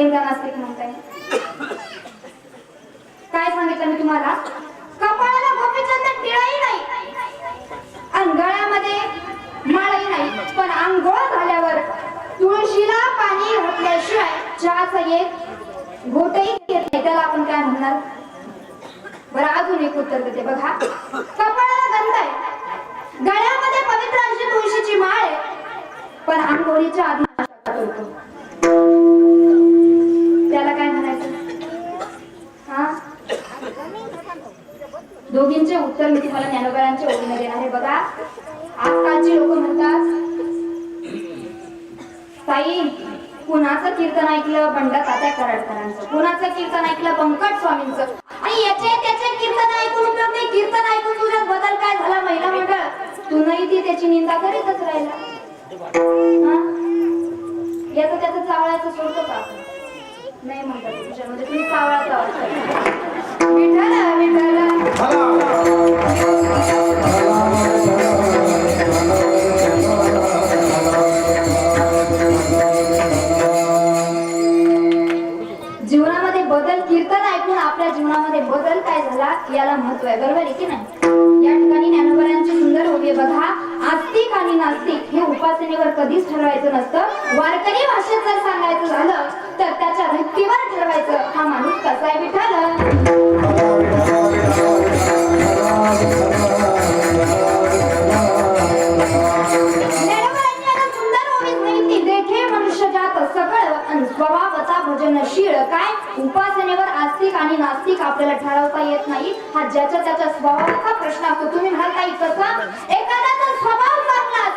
सैंदा नास्तिक म्हणताय काय सांगितलं मी तुम्हाला? निंदा करीतच राहिला. याचं त्याचं चावळ्याचं सोडतो का नाही म्हणतात म्हणजे तुम्ही जीवनामध्ये बदल कीर्तन ऐकून आपल्या जीवनामध्ये बदल काय झाला याला महत्त्व आहे. बरोबर आहे की नाही? या ठिकाणी ज्ञानोबरांची सुंदर उभी बघा आणि नास्तिक हे उपासनेवर कधीच ठरवायचं नसतं. वारकरी भाषेत जर सांगायचं झालं तर त्याच्या व्यक्तीवर ठरवायचं. हा माणूस कसा आहे विठाल ज्ञानोबरांनी काय? उपासनेवर आस्तिक आणि नास्तिक आपल्याला ठरवता येत नाही. हा ज्याच्या त्याच्या स्वभावाचा प्रश्न असतो. तुम्ही म्हणाल काही कसा एखाद्याचा स्वभाव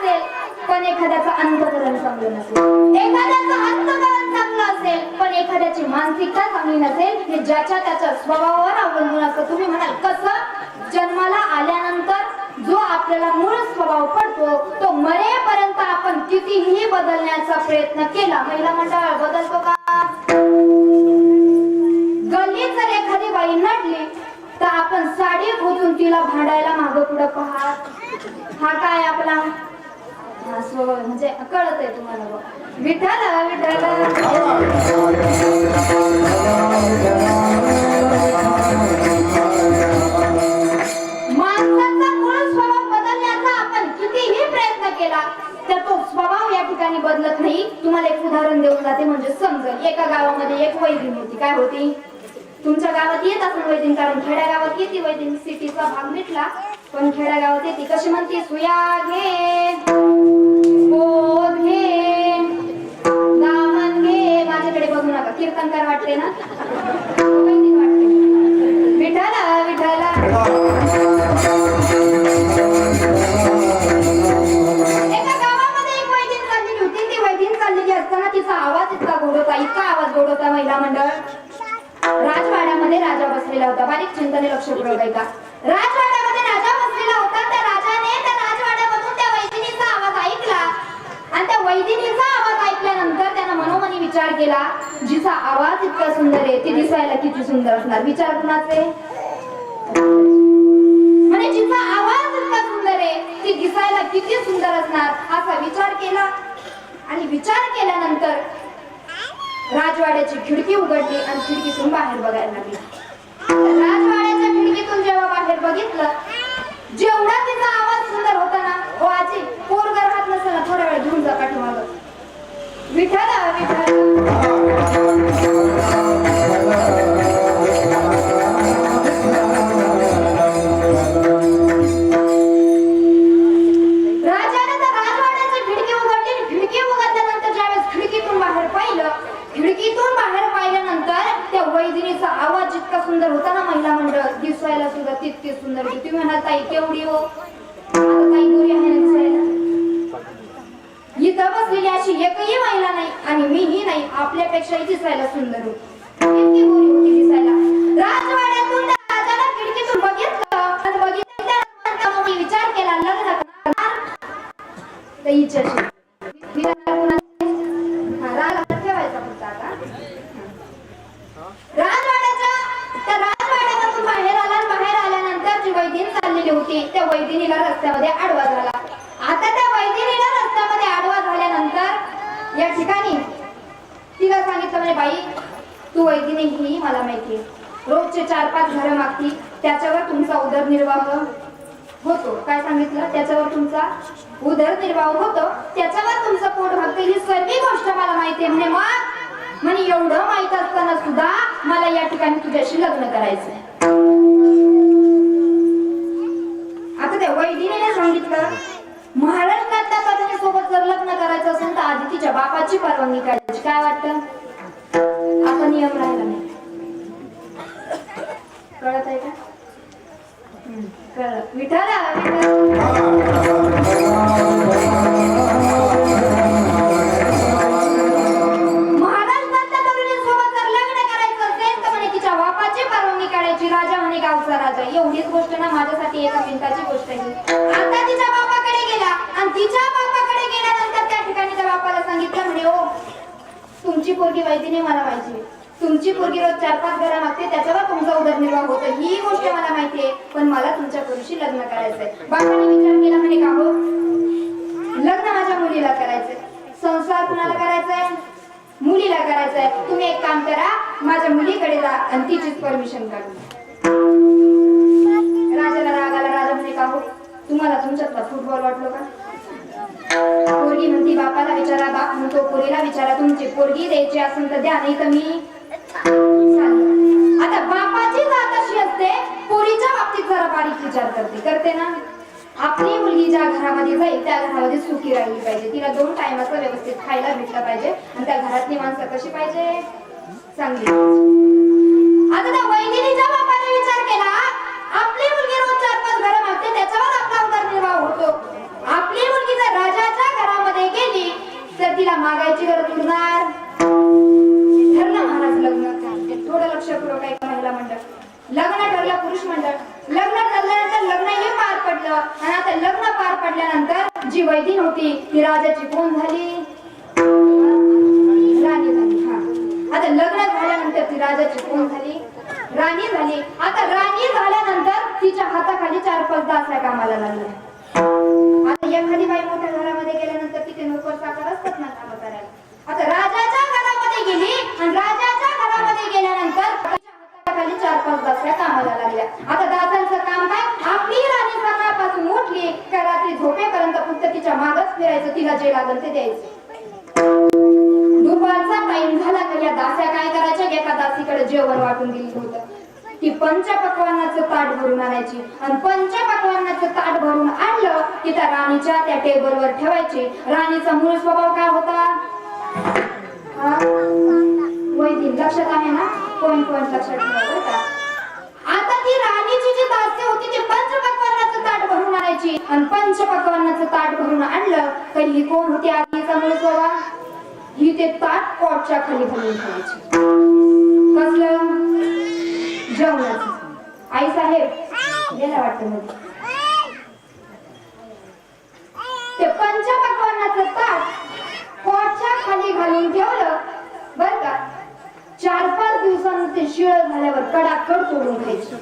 असेल पण एखाद्याचं अंतकरण चांगलं नसेल. एखाद्याचं अंतकरण चांगलं असेल पण एखाद्याची मानसिकता चांगली नसेल हे ज्याच्या त्याच्या स्वभावावर अवलंबून असतं. तुम्ही म्हणाल कसं? जन्माला आल्यानंतर जो आपल्याला मूळ स्वभाव पडतो तो मरेपर्यंत आपण कितीही बदलण्याचा प्रयत्न केला. महिला मंडळ बदलतो का? गल्लीत जर एखादी बाई नडली तर आपण साडी खोचून तिला भांडायला मागं पुढं पहा. हा काय आपला हा स्वभाव म्हणजे कळत आहे तुम्हाला बघ. विठाला विठ्ठल. माणसाचा मूळ स्वभाव बदलण्याचा आपण कितीही प्रयत्न केला तर तो स्वभाव या ठिकाणी बदलत नाही. तुम्हाला एक उदाहरण देऊन जाते म्हणजे समज एका गावामध्ये एक वैदिन होती काय होती? तुमच्या गावात येत असेल वैदिन कारण खेड्या गावात येते वैदिन सिटीचा भाग मिटला. पण खेड्या गावात येते कशी म्हणते? सुया घे पोत घे दामन घे. माझ्याकडे बघू नका. कीर्तनकार वाटते ना? विठाला विठाला एका गावामध्ये असताना तिचा आवाज इतका गोड होता. इतका आवाज गोड होता महिला मंडळ. राजवाड्यामध्ये राजा बसलेला होता. बारीक चिंतने लक्ष पुरवता राजवाड्यामध्ये राजा बसलेला होता. त्या राजाने त्या राजवाड्यामधून त्या वैदिनीचा आवाज ऐकला. आणि त्या वैदिनीचा आवाज ऐकल्यानंतर त्यानं मनोमनी विचार केला जिचा आवाज इतका सुंदर आहे ती दिसायला किती सुंदर असणार? विचार कुणाचे? म्हणजे जिचा आवाज इतका सुंदर आहे ती दिसायला किती सुंदर असणार? असा विचार केला. आणि विचार केल्यानंतर राजवाड्याची खिडकी उघडली आणि खिडकीतून बाहेर बघायला लागली. राजवाड्याच्या खिडकीतून जेव्हा बाहेर बघितलं जेवढा तिचा आवाज सुंदर होता ना ओ आजी पोर राहत नसताना ना थोडा वेळ घेऊन जा पाठीमागं. विठाला विठाला खिडकी खिडकी खिडकीतून बाहेर पाहिलं खिडकीतून बाहेर पाहिल्यानंतर त्या वैदिनीचा आवाज जितका सुंदर होता ना महिला मंडळ. दिसायला सुद्धा तितके सुंदर होती. तुम्ही म्हणाल ताई केवढी हो? आता ताई गोरी आहे ना दिसायला. इथं बसलेली अशी एकही महिला नाही आणि मीही नाही. आपल्यापेक्षाही दिसायला सुंदर होती. इतकी गोरी होती दिसायला. राजवाड्यातून राजाला खिडकीतून बघितलं. बघितलं विचार केला लग्न करणार? तर हिच्याशी विचार कोणाचा? हा, रागाला ठेवायचा फक्त आता. राजवाड्याच्या त्या राजवाड्यातून बाहेर आला आणि बाहेर आल्यानंतर जी वैदिन चाललेली होती. त्या वैदिनीला रस्त्यामध्ये आडवा झाला. आता त्या वैदिनीला रस्त्यामध्ये आडवा झाल्यानंतर या ठिकाणी तिला सांगितलं म्हणजे बाई तू वैदिनी ही मला माहिती आहे. रोजचे चार पाच घरं मागती. त्याच्यावर तुमचा उदरनिर्वाह होतो. काय सांगितलं? त्याच्यावर तुमचा उदरनिर्वाह होतो. त्याच्यावर तुमचं पोट भागतं ही सर्व गोष्ट मला माहिती आहे. म्हणे मग? म्हणे एवढं माहीत असताना सुद्धा मला या ठिकाणी तुझ्याशी लग्न करायचंय आता त्या वैदिनीने सांगितलं महाराष्ट्रातल्या पत्नी सोबत जर लग्न करायचं असेल तर आधी तिच्या बापाची परवानगी करायची काय वाटतं? आता नियम राहिला नाही. कळत आहे का? हम्म, विठाला काढायची राजा गावचा राजा? एवढीच गोष्ट ना माझ्यासाठी एका मिनिटाची गोष्ट आहे. आता तिच्या बापाकडे गेला आणि तिच्या बापाकडे गेल्यानंतर त्या ठिकाणी त्या बापाला सांगितलं म्हणे ओ तुमची पोरगी वैदिनी मला माहिती तुमची पोरगी रोज चार पाच घरा मागते त्याच्यावर तुमचा उदरनिर्वाह होतो. ही गोष्ट मला माहिती आहे पण मला तुमच्या पोरीशी लग्न करायचंय बापाने विचार केला म्हणे का हो? लग्न माझ्या मुलीला करायचंय. संसार कुणाला करायचंय? मुलीला करायचंय. तुम्ही एक काम करा माझ्या मुलीकडे जा आणि तिचीच परमिशन काढू रागाला का हो तुम्हाला तुमच्यातला फुटबॉल वाटलो का? पोरगी म्हणती बापाला विचारा बाप म्हणतो पोरीला विचारा तुमची पोरगी द्यायची असेल तर द्या नाही तर मी आता बापाची जात अशी असते पोरीच्या बाबतीत जरा बारीक विचार करते. करते ना? आपली मुलगी ज्या घरामध्ये जाईल त्या घरामध्ये सुखी राहिली पाहिजे. तिला दोन टायमाचा व्यवस्थित खायला भेटलं पाहिजे आणि त्या घरातली माणसं कशी पाहिजे? चांगली आता त्या वैदिनीच्या बापाने विचार केला आपली मुलगी दासीकडे वाटून दिलं होतं. ती पंचपक्वानाचं ताट भरून आणायची. आणि पंचपक्वानाचं ताट भरून आणलं की त्या राणीच्या त्या टेबलवर ठेवायची. राणीचा मूळ स्वभाव काय होता? वैदिक. लक्षात आहे ना? पॉइंट पॉइंट लक्षात ठेवा आता ती राणीची जी दास्य होती ती पंचपक्वानाचं ताट भरून आणायची. आणि पंचपक्वानाचं ताट भरून आणलं तर ही कोण होती आधीचा मूळ स्वभाव? ही ते ताट पॉटच्या खाली भरून ठेवायची. कसलं? जेवणाचं. आई साहेब गेला वाटतं मध्ये. ते पंचपक्वानाचं ताट पॉटच्या खाली घालून ठेवलं बर का? चार पाच दिवसांनी ते शिळ झाल्यावर कडाकड तोडून खायचे.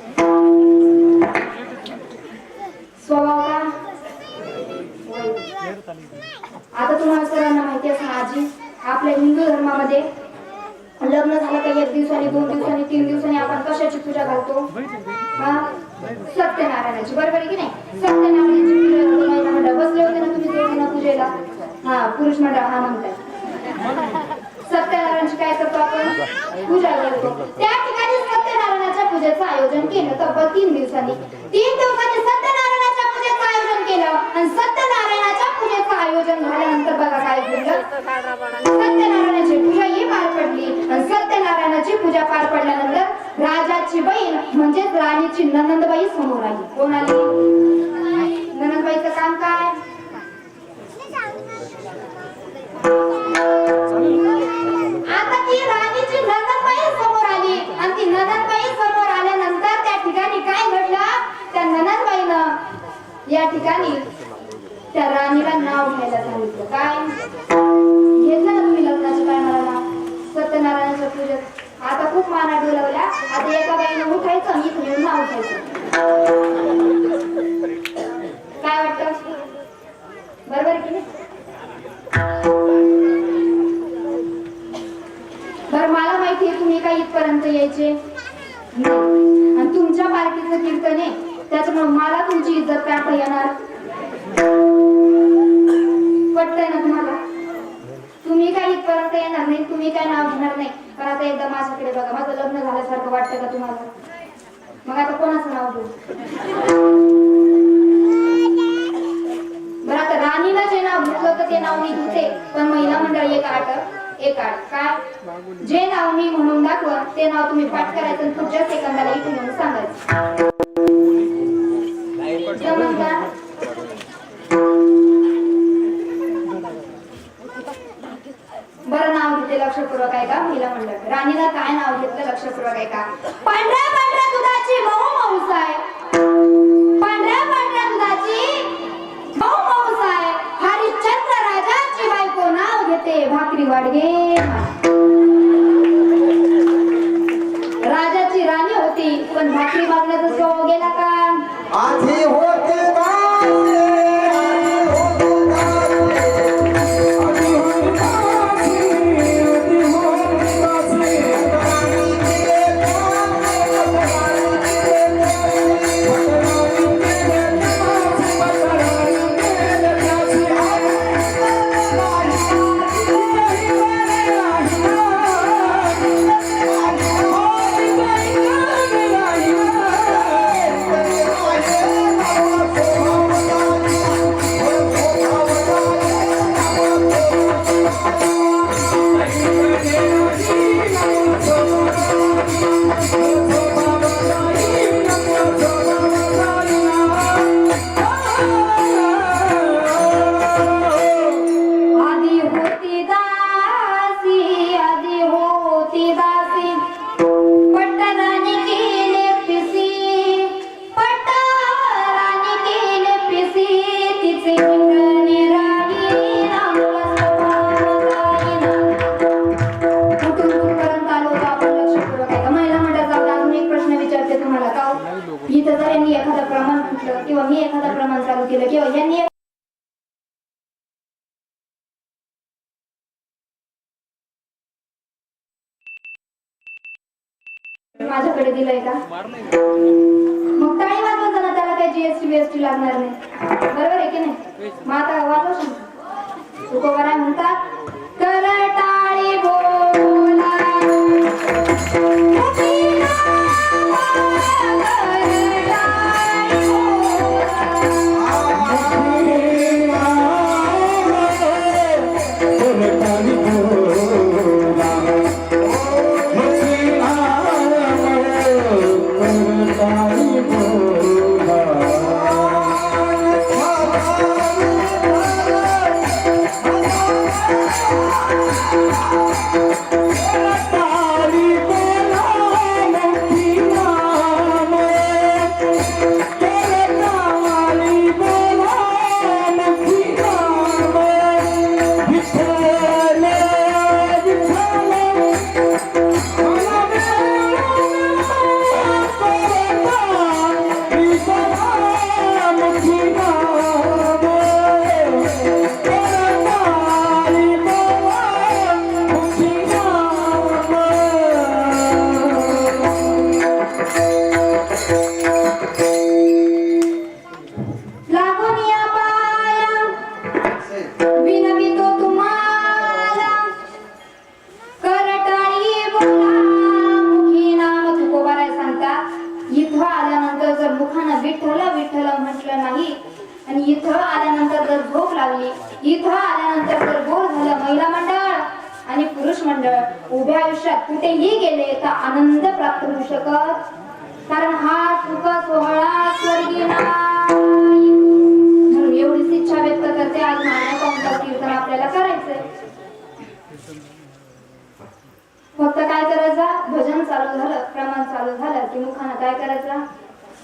स्वभाव का आता तुम्हाला सर्वांना माहिती असणार आजी आपल्या हिंदू धर्मामध्ये लग्न झालं का एक दिवसांनी दोन दिवसांनी तीन दिवसांनी आपण कशाची पूजा घालतो? सत्यनारायणाची. बरोबर आहे की नाही? सत्यनारायणाची पूजा मंडळ बसले होते ना तुम्ही जोडीनं पूजेला? हा पुरुष मंडळ हा म्हणतात. सत्यनारायणची काय करतो आपण? पूजा करतो. त्या ठिकाणी सत्यनारायणाच्या पूजेचं आयोजन केलं तब्बल तीन दिवसांनी. तीन दिवसांनी सत्यनारायणाच्या पूजेचं आयोजन केलं आणि सत्यनारायणाच्या पूजेचं आयोजन झाल्यानंतर बघा काय घडलं. सत्यनारायणाची पूजा पार पडली. आणि सत्यनारायणाची पूजा पार पडल्यानंतर राजाची बहीण म्हणजेच राणीची ननंदबाई समोर आली. कोण आली? ननंदबाईचं काम काय? आता ती राणीची नंदनबाई समोर आली. आणि ती नंदनबाई समोर आल्यानंतर त्या ठिकाणी काय घडलं? त्या नंदनबाईनं या ठिकाणी त्या राणीला नाव घ्यायला सांगितलं. काय? खूप माना डोलवल्या आता एका बाईनं उठायचं आणि इथून येऊन नाव काय वाटतं? बरोबर की नाही? बरं मला माहिती आहे तुम्ही काय इथपर्यंत यायचे? आणि तुमच्या पार्टीचं कीर्तन आहे. त्याच्यामुळे मला तुमची इज्जत करता येणार? पटतंय ना तुम्हाला? तुम्ही काय इथपर्यंत येणार नाही तुम्ही काय नाव घेणार नाही. पण आता एकदा माझ्याकडे बघा माझं लग्न झाल्यासारखं वाटतं का तुम्हाला? मग आता कोणाचं नाव घेऊ? बरं आता राणीला जे नाव घेतलं तर ते नाव मी घेते. पण महिला मंडळ एक आठ एक आठ. काय जे नाव मी म्हणून दाखवा ते नाव तुम्ही पाठ करायचं आणि पुढच्या सेकंदाला इथे येऊन सांगायचं. जमलं का? लक्षपूर्वक आहे का? महिला मंडळ. राणीला काय नाव घेतलं? लक्षपूर्वक आहे का? पांढऱ्या पांढऱ्या दुधाची मऊ मऊस आहे पांढऱ्या पांढऱ्या दुधाची मऊ मऊस आहे हरिश्चंद्र राजाची बायको नाव घेते भाकरी वाडगे. राजाची राणी होती पण भाकरी मागण्याचा स्वभाव गेला का? आधी हो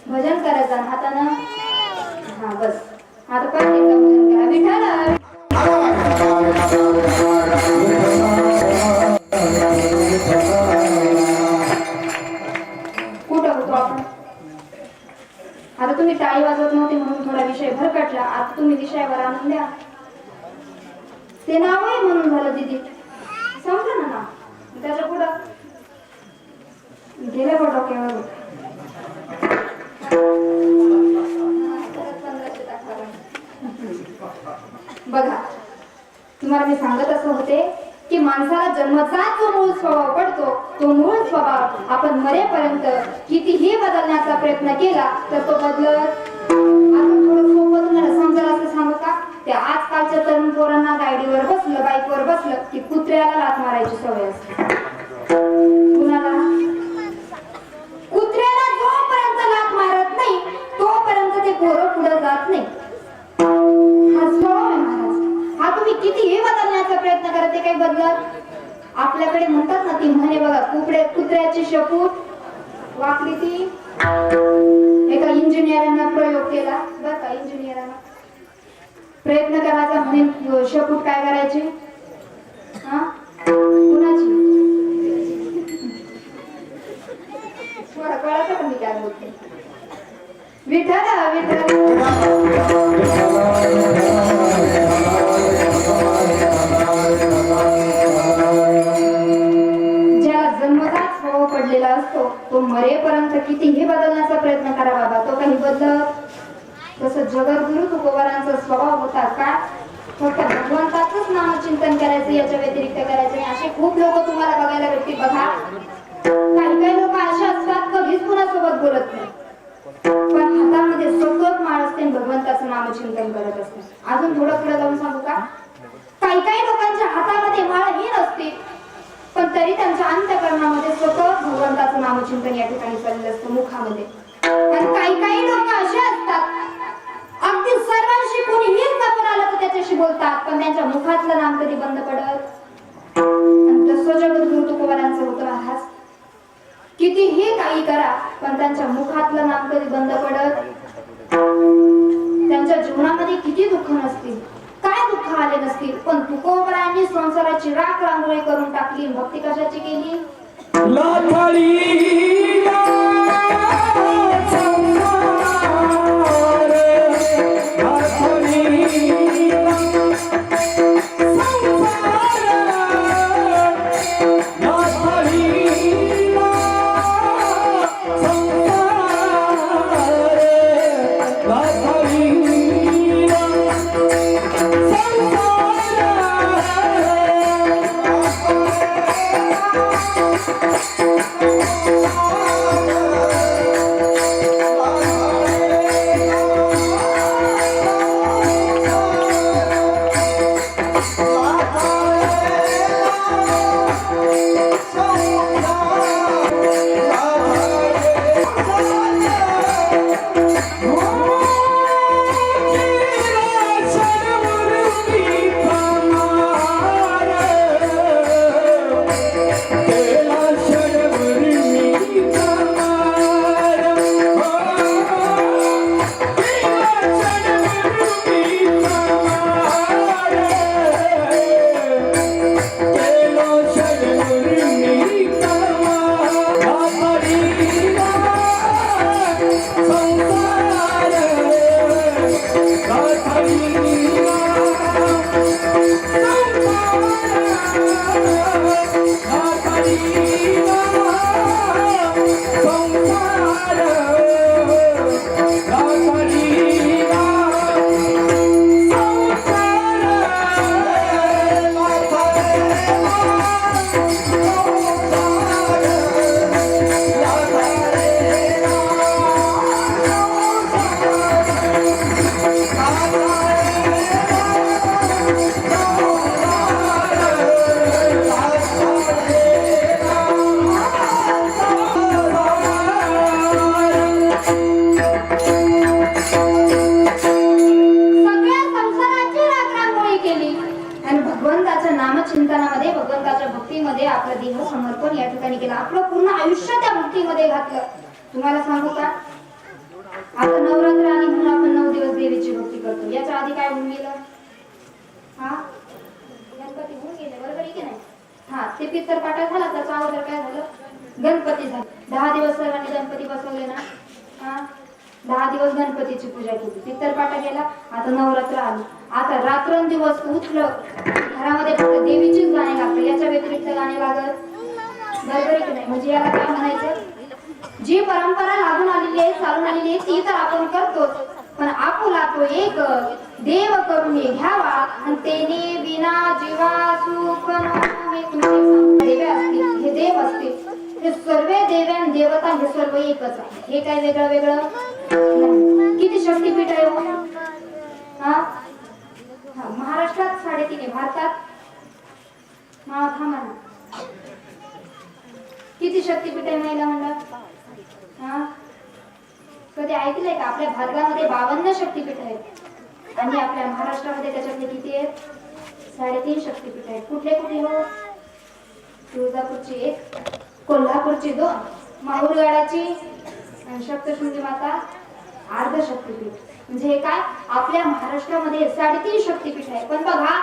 भजन करायचं आणि हातानं हा बस. आता पण कुठं होतो आपण? आता तुम्ही टाळी वाजवत नव्हते म्हणून थोडा विषय भरकटला. आता तुम्ही विषयावर आणून द्या. ते नाव आहे म्हणून झालं दिदी. समजा ना त्याच्या पुढं? गेल्या बघ. डोक्यावर बघा तुम्हाला मी सांगत असं होते की माणसाला जन्मचा जो मूळ स्वभाव पडतो तो मूळ स्वभाव आपण मरेपर्यंत कितीही बदलण्याचा प्रयत्न केला तर तो बदलत समजायला असं सांगू का? ते आजकालच्या तरुण पोरांना गाडीवर बसलं बाईकवर बसलं की कुत्र्याला लात मारायची सवय असते. कुणाला कुत्र्याला जोपर्यंत लात मारत नाही तोपर्यंत ते पोरं पुढे जात नाही. हा स्वभाव आहे महाराज. हा तुम्ही कितीही बदलण्याचा प्रयत्न करा ते काही बदलत आपल्याकडे म्हणतात ना ती म्हणे बघा कुकडे कुत्र्याची शपूट वाकली ती. एका इंजिनियरांना प्रयोग केला. बर का इंजिनियरांना प्रयत्न करायचा म्हणे शपूट काय करायचे? हा? कुणाची? तुम्हाला कळत मी काय बोलते विठ्ठल विठ्ठल. ज्याला जन्मजात स्वभाव पडलेला असतो तो मरेपर्यंत कितीही बदलण्याचा प्रयत्न करा बाबा तो काही बदलत. तसं जगद्गुरु तुकोबारांचा स्वभाव होता का? फक्त भगवंताचंच नामचिंतन करायचं याच्या व्यतिरिक्त करायचं नाही. असे खूप लोक तुम्हाला बघायला भेटतील बघा. काही काही लोक असे असतात कधीच कुणासोबत बोलत नाही. पण हातामध्ये सतत माळ असते आणि भगवंताचं नामचिंतन करत असते. अजून थोडं पुढे जाऊन सांगू का? काही काही लोकांच्या हातामध्ये माळ ही नसते पण तरी त्यांच्या अंतकरणामध्ये सतत भगवंताचं नामचिंतन या ठिकाणी चाललेलं असतं मुखामध्ये. आणि काही काही लोक असे असतात अगदी सर्वांशी कोणीही आपण आलं तर त्याच्याशी बोलतात पण त्यांच्या मुखातलं नाम कधी बंद पडत? आणि तसं जगद्गुरु तुकोबारांचं होतं महाराज. कितीही काही करा पण त्यांच्या मुखातलं नाम कधी बंद पडत? त्यांच्या जीवनामध्ये किती दुःख नसतील? काय दुःख आले नसतील? पण तुकोबरांनी संसाराची राख रांगोळी करून टाकली भक्ती कशाची केली? हा ते पित्तर पाटा झाला त्याचा अगोदर काय झालं? गणपती झाला. दहा दिवस सर्वांनी गणपती बसवले ना? हा? दहा दिवस गणपतीची पूजा केली. पित्तर पाटा गेला आता नवरात्र आली. आता रात्रंदिवस उठलं घरामध्ये फक्त देवीचीच गाणी लागतात याच्या व्यतिरिक्त गाणी लागत बरोबर की नाही? म्हणजे याला काय म्हणायचं? जी परंपरा लागून आलेली आहे चालून आलेली आहे ती तर आपण करतोच. पण आपुला तो एक देव करून घ्यावा आणि विना जीवा हे देवे असतील हे देव असतील. हे सर्व देव्यान देवता हे सर्व एकच आहे. हे काय वेगळं वेगळं? किती शक्तीपीठ आहे हो? हा? महाराष्ट्रात साडेतीन आहे भारतात? हा किती शक्तीपीठ आहे महिला मंडळ? हा? कधी ऐकलंय का? आपल्या भारतामध्ये बावन्न शक्तीपीठ आहेत आणि आपल्या महाराष्ट्रामध्ये त्याच्यातले किती आहेत? साडेतीन शक्तीपीठ आहेत. कुठले कुठले हो? तुळजापूरची एक कोल्हापूरची दोन माहूरगडाची सप्तशृंगी माता अर्ध शक्तीपीठ म्हणजे हे काय? आपल्या महाराष्ट्रामध्ये साडेतीन शक्तीपीठ आहे पण बघा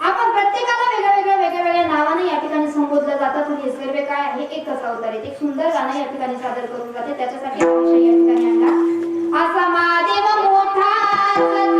आपण प्रत्येकाला वेगळ्या वेगळ्या वेगळ्या वेगळ्या नावाने या ठिकाणी संबोधलं जातं. पण हे सर्व काय आहे? एकच अवतार आहेत. एक सुंदर गाणं या ठिकाणी सादर करून जाते. त्याच्यासाठी या ठिकाणी आणला. असा महादेव Thank you.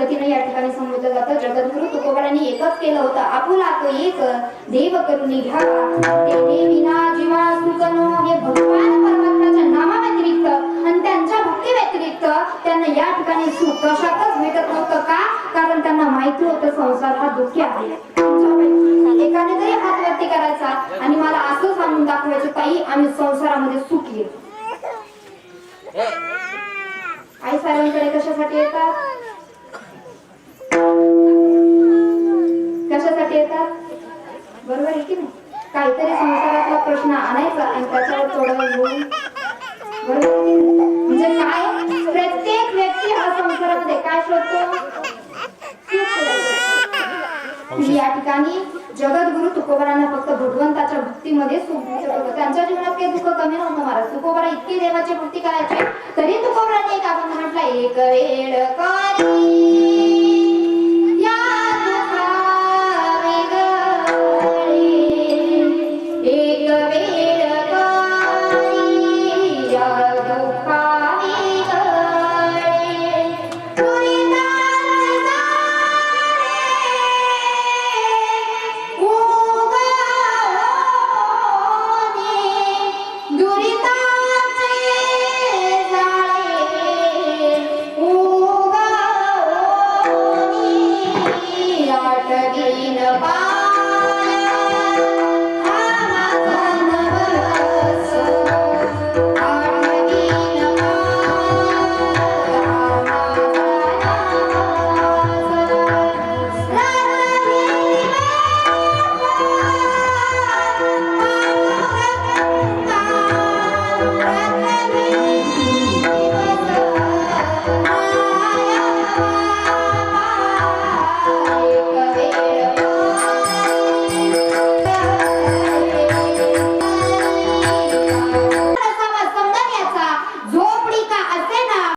पद्धतीने या ठिकाणी संबोधलं जातं. जगद्गुरु तुकोबारांनी एकच केलं होतं. आपुला तो एक देव करून घ्या. ते देविना जीवा सुकनो हे भगवान परमात्म्याच्या नामा व्यतिरिक्त आणि त्यांच्या भक्ती व्यतिरिक्त त्यांना या ठिकाणी सुख कशातच भेटत नव्हतं का? कारण त्यांना माहिती होतं संसार हा दुःखी आहे. एकाने तरी हात व्यक्ती करायचा आणि मला असं सांगून दाखवायचं ताई आम्ही संसारामध्ये सुख